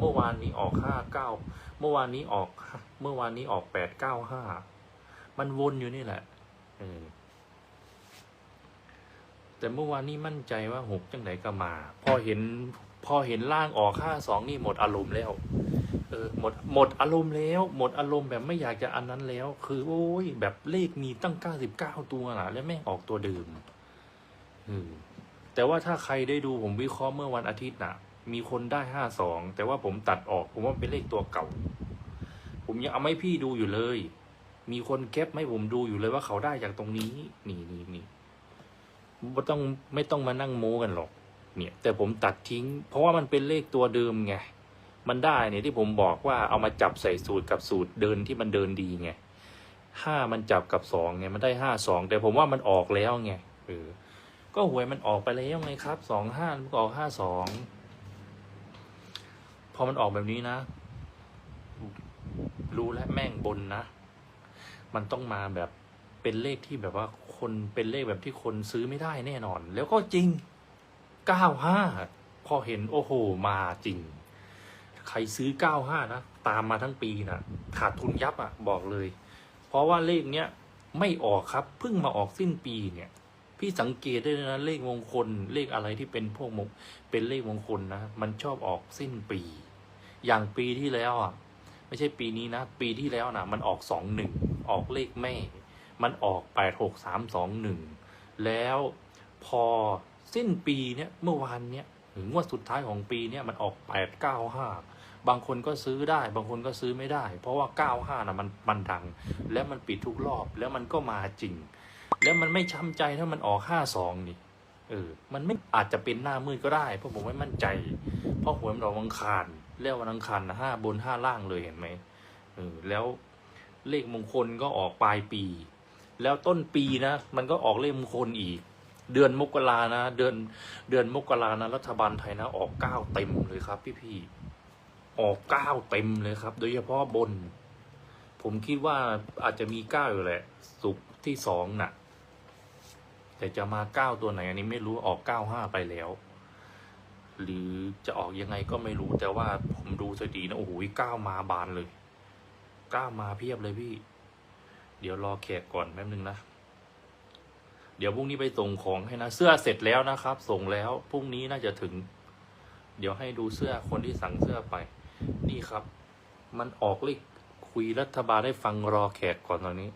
เมื่อวานนี้ออกห้าเก้าเมื่อวานนี้ออก เมื่อวานนี้ออกแปดเก้าห้ามันวนอยู่นี่แหละเออแต่เมื่อวานนี้มั่นใจว่าหกจังไหนก็มา พอเห็น พอเห็นล่างออกห้าสองนี่หมดอารมณ์แล้ว เออ หมดหมดอารมณ์แล้ว หมดอารมณ์แบบไม่อยากจะอันนั้นแล้ว คือโอ้ยแบบเลขมีตั้งเก้าสิบเก้าตัวน่ะแล้วแม่ออกตัวเดิมอืมแต่ว่าถ้าใครได้ดูผมวิเคราะห์เมื่อวันอาทิตย์น่ะ มีคนได้ห้าสองแต่ว่าผมตัดออก ผมว่าเป็นเลขตัวเก่า ผมยังเอาไม่พี่ดูอยู่เลย มีคนแคปให้ผมดูอยู่เลยว่าเขาได้จากตรงนี้ นี่นี่นี่ไม่ต้องไม่ต้องมานั่งโม้กันหรอก เนี่ย แต่ผมตัดทิ้ง เพราะว่ามันเป็นเลขตัวเดิมไงมันได้เนี่ยที่ผมบอกว่าเอามาจับใส่สูตรกับสูตรเดินที่มันเดินดีไงห้ามันจับกับสองไงมันได้ห้าสองแต่ผมว่ามันออกแล้วไงเออก็หวยมันออกไปแล้วไงครับสองห้ามันก็ออกห้าสอง อมันออกแบบนี้นะ รู้แล้วแม่งบนนะ มันต้องมาแบบเป็นเลขที่แบบว่าคนเป็นเลขแบบที่คนซื้อไม่ได้แน่นอน แล้วก็จริงเก้าห้าพอเห็นโอ้โหมาจริง ใครซื้อ95นะ ตามมาทั้งปีนะขาดทุนยับอะ่ะ บอกเลย เพราะว่าเลขเนี้ยไม่ออกครับเพิ่งมาออกสิ้นปีเนี่ย พี่สังเกตได้นะ เลขมงคล เลขอะไรที่เป็นพวกมงเป็นเลขมงคลนะ มันชอบออกสิ้นปี อย่างปีที่แล้วอะ ไม่ใช่ปีนี้นะ ปีที่แล้วนะมันออกสองหนึ่งออกเลขแม่ มันออกแปดหกสามสองหนึ่งแล้วพอสิ้นปีเนี่ยเมื่อวานเนี่ยถึงงวดสุดท้ายของปีเนี่ยมันออกแปดเก้าห้าบางคนก็ซื้อได้ บางคนก็ซื้อไม่ได้ เพราะว่าเก้าห้านะมันมันดัง แล้วมันปิดทุกรอบแล้วมันก็มาจริง แล้วมันไม่ช้ำใจถ้ามันออกห้าสองนี่เออ มันไม่อาจจะเป็นหน้ามืดก็ได้ เพราะผมไม่มั่นใจ เพราะหวยมันออกวันอังคาร แล้ววันอังคารห้าบนห้าล่างเลยเห็นไหมเออแล้วเลขมงคลก็ออกปลายปี แล้วต้นปีนะ มันก็ออกเลขมงคลอีก เดือนมกรานะ เดือนเดือนมกรานะ รัฐบาลไทยนะ ออกเก้าเต็มเลยครับ พี่พี่ออกเก้าเต็มเลยครับ โดยเฉพาะบน ผมคิดว่าอาจจะมีเก้าอยู่แหละสุกที่สองน่ะ แต่จะมาเก้าตัวไหนอันนี้ไม่รู้ออกเก้าห้าไปแล้ว หรือจะออกยังไงก็ไม่รู้แต่ว่าผมดูสถิตินะ โอ้โหก้าวมาบานเลยก้าวมาเพียบเลยพี่ เดี๋ยวรอแขกก่อนแป๊บนึงนะ เดี๋ยวพรุ่งนี้ไปส่งของให้นะ เสื้อเสร็จแล้วนะครับ ส่งแล้วพรุ่งนี้น่าจะถึง เดี๋ยวให้ดูเสื้อคนที่สั่งเสื้อไป นี่ครับ มันออกเลขคุยรัฐบาลได้ฟังรอแขกก่อนตอนนี้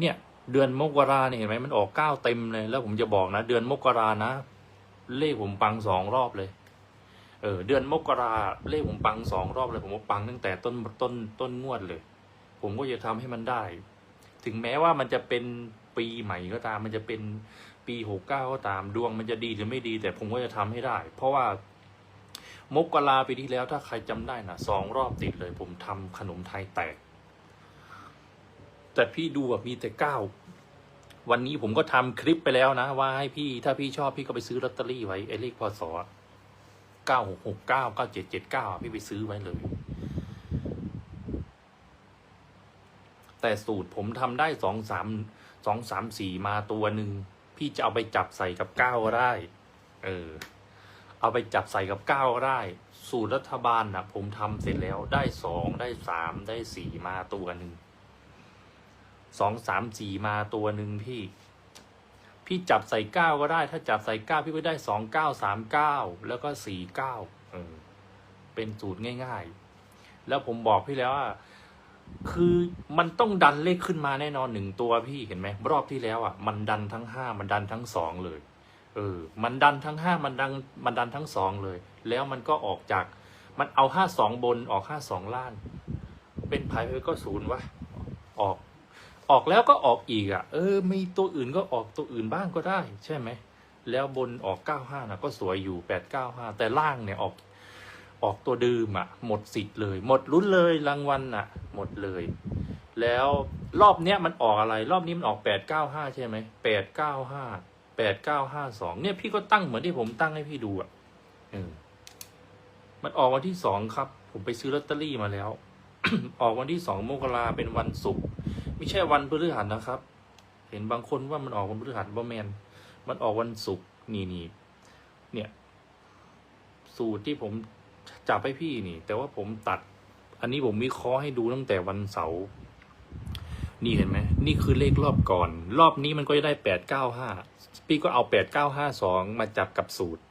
เนี่ยเดือนมกราเนี่ยเห็นไหมมันออกเก้าเต็มเลย แล้วผมจะบอกนะ เดือนมกรานะ เลขผมปังสองรอบเลย เออ เดือนมกราเลขผมปังสองรอบเลยผมว่าปังตั้งแต่ต้นต้นต้นงวดเลย ผมก็จะทำให้มันได้ ถึงแม้ว่ามันจะเป็นปีใหม่ก็ตาม มันจะเป็นปีหกเก้าก็ตามดวงมันจะดีหรือไม่ดี แต่ผมก็จะทำให้ได้ เพราะว่ามกราปีที่แล้วถ้าใครจำได้นะสองรอบติดเลย ผมทำขนมไทยแตก แต่พี่ดูแบบมีแต่เก้า วันนี้ผมก็ทำคลิปไปแล้วนะ ว่าให้พี่ถ้าพี่ชอบพี่ก็ไปซื้อลอตเตอรี่ไว้ไอ้เลขพศเก้าหกหกเก้าเก้าเจ็ดเจ็ดเก้าพี่ไปซื้อไว้เลย แต่สูตรผมทำได้สองสามสองสามสี่มาตัวหนึ่งพี่จะเอาไปจับใส่กับเก้าก็ได้ เออ เอาไปจับใส่กับเก้าก็ได้ สูตรรัฐบาลนะผมทำเสร็จแล้วได้สองได้สามได้สี่มาตัวหนึ่ง สองสามสี่มาตัวหนึ่งพี่ พี่จับใส่เก้าก็ได้ ถ้าจับใส่เก้าพี่ก็ได้สองเก้าสามเก้าแล้วก็สี่เก้าเออเป็นสูตรง่ายๆ แล้วผมบอกพี่แล้วว่า คือมันต้องดันเลขขึ้นมาแน่นอนหนึ่งตัวพี่เห็นไหมรอบที่แล้วอะมันดันทั้งห้ามันดันทั้งสองเลย เออ มันดันทั้งห้ามันดันมันดันทั้งสองเลย แล้วมันก็ออกจาก มันเอาห้าสองบนออกห้าสองล่าง เป็นไพ่ไปก็ศูนย์วะออก ออกแล้วก็ออกอีกอะ เออ มีตัวอื่นก็ออกตัวอื่นบ้างก็ได้ ใช่ไหม แล้วบนออกเก้าห้านะก็สวยอยู่แปดเก้าห้าแต่ล่างเนี่ยออกออกตัวดืมอะ หมดสิทธิ์เลย หมดลุ้นเลยรางวัลอะ หมดเลย แล้วรอบเนี้ยมันออกอะไร รอบนี้มันออกแปดเก้าห้าใช่ไหมแปดเก้าห้าแปดเก้าห้าสองเนี่ยพี่ก็ตั้งเหมือนที่ผมตั้งให้พี่ดูอะเออมันออกวันที่สองครับ ผมไปซื้อลอตเตอรี่มาแล้ว ออกวันที่สองมกราเป็นวันศุกร์ ไม่ใช่วันพฤหัสนะครับ เห็นบางคนว่ามันออกวันพฤหัสบ่แมนมันออกวันศุกร์นี่นี่เนี่ย สูตรที่ผมจับให้พี่นี่ แต่ว่าผมตัด อันนี้ผมวิเคราะห์ให้ดูตั้งแต่วันเสาร์นี่เห็นไหมนี่คือเลขรอบก่อน รอบนี้มันก็จะได้แปดเก้าห้าพี่ก็เอาแปดเก้าห้าสองมาจับกับสูตร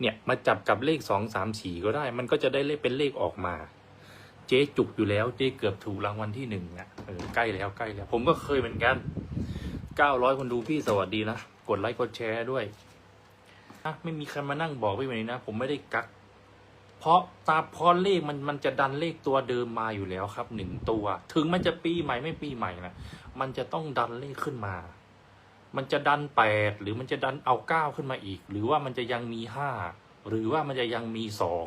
เนี่ยมาจับกับเลขสองสามสี่ก็ได้ มันก็จะได้เลขเป็นเลขออกมา เจ๊จุกอยู่แล้วเจ๊เกือบถูกรางวัลที่หนึ่งอะ เออใกล้แล้วใกล้แล้ว ผมก็เคยเหมือนกันเก้าร้อยคนดูพี่สวัสดีนะ กดไลค์กดแชร์ด้วยอะไม่มีใครมานั่งบอกพี่แบบนี้นะ ผมไม่ได้กัก เพราะตาพรเลขมันมันจะดันเลขตัวเดิมมาอยู่แล้วครับหนึ่งตัว ถึงมันจะปีใหม่ไม่ปีใหม่นะมันจะต้องดันเลขขึ้นมา มันจะดันแปดหรือมันจะดันเอาเก้าขึ้นมาอีก หรือว่ามันจะยังมีห้าหรือว่ามันจะยังมีสอง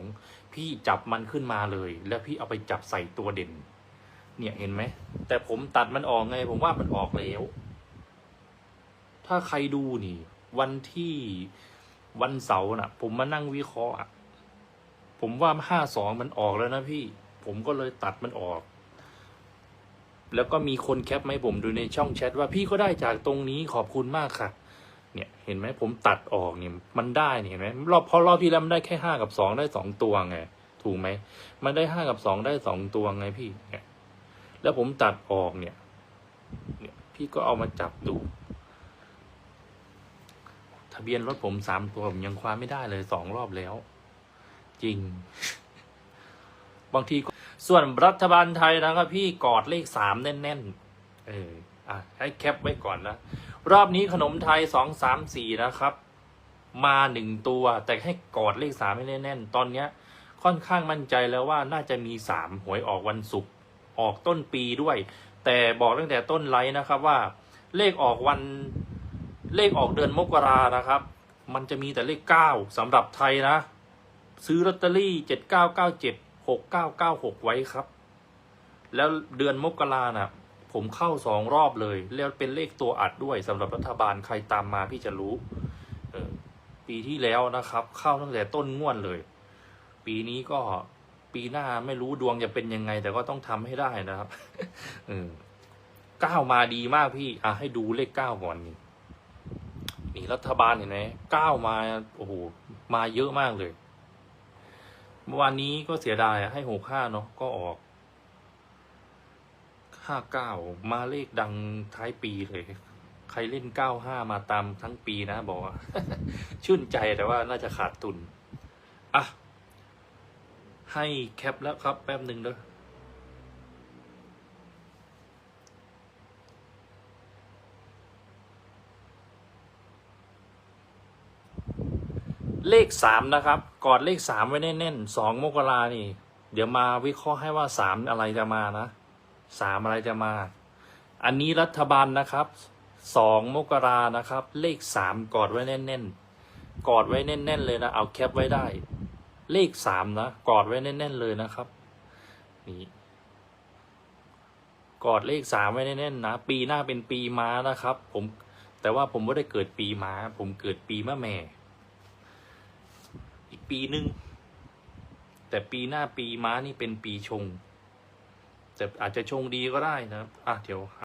พี่จับมันขึ้นมาเลย แล้วพี่เอาไปจับใส่ตัวเด่น เนี่ยเห็นไหม แต่ผมตัดมันออกไง ผมว่ามันออกแล้ว ถ้าใครดูนี่ วันที่วันเสาร์น่ะ ผมมานั่งวิเคราะห์อะผมว่าห้าสองมันออกแล้วนะพี่ ผมก็เลยตัดมันออก แล้วก็มีคนแคปมาให้ผมดูในช่องแชทว่าพี่ก็ได้จากตรงนี้ขอบคุณมากค่ะ เนี่ย เห็นไหมผมตัดออกเนี่ยมันได้เนี่ยเห็นไหมรอบพราะรอบที่แล้วมันได้แค่ห้ากับสองได้สองตัวไง ถูกไหม มันได้ห้ากับสองได้สองตัวไงพี่เนี่ย แล้วผมตัดออกเนี่ยเนี่ย พี่ก็เอามาจับดูทะเบียนรถผมสามตัวผมยังคว้าไม่ได้เลยสองรอบแล้ว จริง บางทีส่วนรัฐบาลไทยนะครับ พี่กอดเลขสามแน่นๆ เออ อะ ให้แคปไว้ก่อนนะ รอบนี้ขนมไทยสองสามสี่นะครับ มาหนึ่งตัว แต่ให้กอดเลขสามให้แน่นๆ ตอนเนี้ย ค่อนข้างมั่นใจแล้วว่าน่าจะมีสามหวยออกวันศุกร์ ออกต้นปีด้วย แต่บอกตั้งแต่ต้นไลฟ์นะครับว่าเลขออกวันเลขออกเดือนมกรานะครับ มันจะมีแต่เลขเก้าสำหรับไทยนะ ซื้อลอตเตอรี่เจ็ดเก้าเก้าเจ็ดหกเก้าเก้าหกไว้ครับ แล้วเดือนมกราน่ะ ผมเข้าสองรอบเลย แล้วเป็นเลขตัวอัดด้วยสำหรับรัฐบาลใครตามมาพี่จะรู้ปีที่แล้วนะครับ เข้าตั้งแต่ต้นง่วนเลย ปีนี้ก็ ปีหน้าไม่รู้ดวงจะเป็นยังไง แต่ก็ต้องทำให้ได้นะครับเก้ามาดีมากพี่ อะให้ดูเลขเก้าก่อนนี่นี่รัฐบาลเห็นไหมเก้ามาโอ้โหมาเยอะมากเลยเมื่อวานนี้ก็เสียดายอะให้หกห้าเนาะก็ออกห้าเก้ามาเลขดังท้ายปีเลย ใครเล่นเก้าห้ามาตามทั้งปีนะ บอกว่า ชื่นใจแต่ว่าน่าจะขาดทุนอะ ให้แคปแล้วครับ แป๊บหนึ่งเด้อเลขสามนะครับ กอดเลขสามไว้แน่นๆสองมกรานี่ เดี๋ยวมาวิเคราะห์ให้ว่าสามอะไรจะมานะสามอะไรจะมา อันนี้รัฐบาลนะครับสองมกรานะครับ เลขสามกอดไว้แน่นๆกอดไว้แน่น ๆ เลยนะ เอาแคปไว้ได้ เลขสามนะ กอดไว้แน่น ๆ เลยนะครับ นี่กอดเลขสามไว้แน่นๆนะ ปีหน้าเป็นปีม้านะครับ ผม แต่ว่าผมไม่ได้เกิดปีม้า ผมเกิดปีมะแม่ อีกปีหนึ่งแต่ปีหน้าปีม้านี่เป็นปีชง แต่อาจจะชงดีก็ได้นะ อะเดี๋ยว